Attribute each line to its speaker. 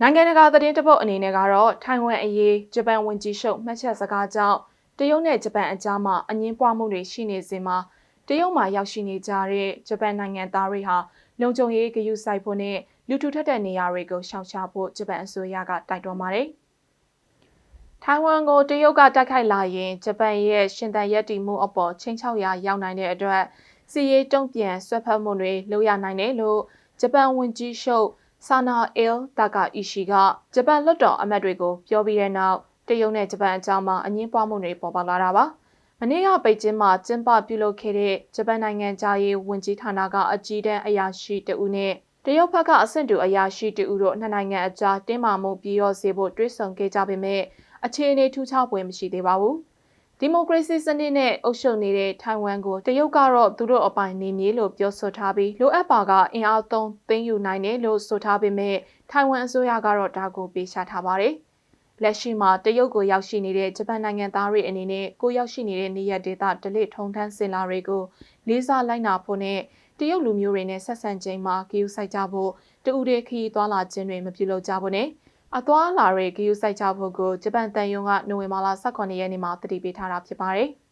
Speaker 1: နိုင်ငံတကာသတင်းတပုတ်အနေနဲ့ကတော့ထိုင်ဝမ်အရေးဂျပန်ဝန်ကြီးချုပ်မှတ်ချက်စကားကြောင့်တရုတ်နဲ့ဂျပန်အကြားမှာအငင်းပွားမှုတွေရှိနေစဉ်မှာတရုတ်မှာရောက်ရှိနေကြတဲ့ဂျပန်နိုင်ငံသားတွေဟာလုံခြုံရေးဂရုစိုက်ဖို့နဲ့လူထူထပ်တဲ့နေရာတွေကိုရှောင်ရှားဖို့ဂျပန်အစိုးရကတိုက်တွန်းပါတယ်။ထိုင်ဝမ်ကိုတရုတ်ကတိုက်ခိုက်လာရင်ဂျပန်ရဲ့ရှင်သန်ရပ်တည်မှုအပေါ်ချင်းချောက်ရာရောက်နိုင်တဲ့အတွက်စီရေးတုံ့ပြန်ဆွတ်ဖက်မှုတွေလုပ်ရနိုင်တယ်လို့ဂျပန်ဝန်ကြီးချုပ် ဆာနာအီလ်တာကာအီရှီကဂျပန်လွှတ်တော်အမတ်တွေကိုပြောပြီးတဲ့နောက်တရုတ်နဲ့ဂျပန်အကြားမှာအငင်းပွားမှုတွေပေါ်ပေါက်လာတာပါ။မနေ့ကပေကျင်းမှာကျင်းပပြုလုပ်ခဲ့တဲ့ဂျပန်နိုင်ငံသားရေးဝန်ကြီးဌာနကအကြီးတန်းအရာရှိတဦးနဲ့တရုတ်ဘက်ကအဆင့်တူအရာရှိတဦးတို့နှစ်နိုင်ငံအကြားတင်းမာမှုပြီးရောစေဖို့တွဲဆောင်ခဲ့ကြပေမဲ့အခြေအနေထူးခြားပွဲမရှိသေးပါဘူး။ ဒီမိုကရေစီစနစ်နဲ့အုပ်ချုပ်နေတဲ့ထိုင်ဝမ်ကိုတရုတ်ကတော့သူတို့အပိုင်နေမြေလို့ပြောဆိုထားပြီးလိုအပ်ပါကအင်အားသုံးသိမ်းယူနိုင်တယ်လို့ဆိုထားပေမဲ့ထိုင်ဝမ်အစိုးရကတော့ဒါကိုပေးချထားပါတယ်။လက်ရှိမှာတရုတ်ကိုရောက်ရှိနေတဲ့ဂျပန်နိုင်ငံသားတွေအနေနဲ့ကိုရောက်ရှိနေတဲ့နေရာဒေသဒလစ်ထုံထမ်းစင်လာတွေကိုလေးစားလိုက်နာဖို့နဲ့တရုတ်လူမျိုးတွေနဲ့ဆက်ဆံခြင်းမှာဂရုစိုက်ကြဖို့တူဦးတွေခရီးသွားလာခြင်းတွေမပြုလုပ်ကြဖို့နဲ့ အသွားလာတွေဂရုစိုက်ကြဖို့ကိုဂျပန်တန်ယုံကနိုဝင်ဘာလ18ရက်နေ့မှာတတိပေးထားတာဖြစ်ပါတယ်။